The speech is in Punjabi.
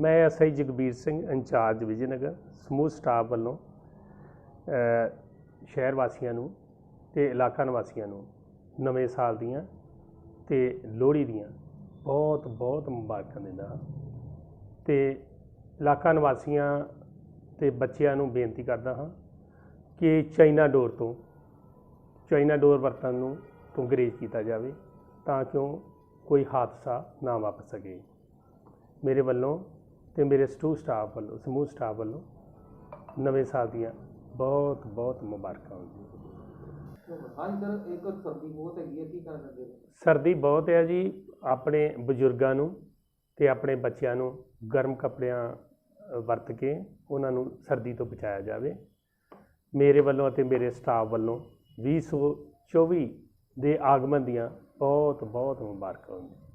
ਮੈਂ ਕਰਕੇ ਆਈ ਜਗਬੀਰ ਸਿੰਘ ਇੰਚਾਰਜ ਵਿਜੇਨਗਰ, ਸਮੂਹ ਸਟਾਫ ਵੱਲੋਂ ਸ਼ਹਿਰ ਵਾਸੀਆਂ ਨੂੰ ਤੇ ਇਲਾਕਾ ਨਿਵਾਸੀਆਂ ਨੂੰ ਨਵੇਂ ਸਾਲ ਦੀਆਂ ਤੇ ਲੋਹੜੀ ਦੀਆਂ ਬਹੁਤ ਬਹੁਤ ਮੁਬਾਰਕਾਂ ਦਿੰਦਾ ਹਾਂ। ਤੇ ਇਲਾਕਾ ਨਿਵਾਸੀਆਂ ਤੇ ਬੱਚਿਆਂ ਨੂੰ ਬੇਨਤੀ ਕਰਦਾ ਹਾਂ ਕਿ ਚਾਈਨਾ ਡੋਰ ਤੋਂ, ਚਾਈਨਾ ਡੋਰ ਵਰਤਨ ਨੂੰ, ਤੋਂ ਗਰੇਜ ਕੀਤਾ ਜਾਵੇ ਤਾਂ ਕਿ ਕੋਈ ਹਾਦਸਾ ਨਾ ਵਾਪਰ ਸਕੇ। ਮੇਰੇ ਵੱਲੋਂ ਤੇ ਮੇਰੇ ਸਟੂ ਸਟਾਫ ਵੱਲੋਂ ਸਮੂਹ ਸਟਾਫ ਵੱਲੋਂ ਨਵੇਂ ਸਾਲ ਦੀਆਂ ਬਹੁਤ ਬਹੁਤ ਮੁਬਾਰਕਾਂ ਹੋਣ ਸਰਦੀ ਬਹੁਤ ਹੈ ਕੀ ਕਰ ਸਕਦੇ ਨੇ ਸਰਦੀ ਬਹੁਤ ਹੈ ਜੀ ਆਪਣੇ ਬਜ਼ੁਰਗਾਂ ਨੂੰ ਤੇ ਆਪਣੇ ਬੱਚਿਆਂ ਨੂੰ ਗਰਮ ਕੱਪੜਿਆਂ ਵਰਤ ਕੇ ਉਹਨਾਂ ਨੂੰ ਸਰਦੀ ਤੋਂ ਬਚਾਇਆ ਜਾਵੇ। ਮੇਰੇ ਵੱਲੋਂ ਅਤੇ ਮੇਰੇ ਸਟਾਫ ਵੱਲੋਂ 2024 ਦੇ ਆਗਮਨ ਦੀਆਂ ਬਹੁਤ ਬਹੁਤ ਮੁਬਾਰਕਾਂ। ਹੋਣ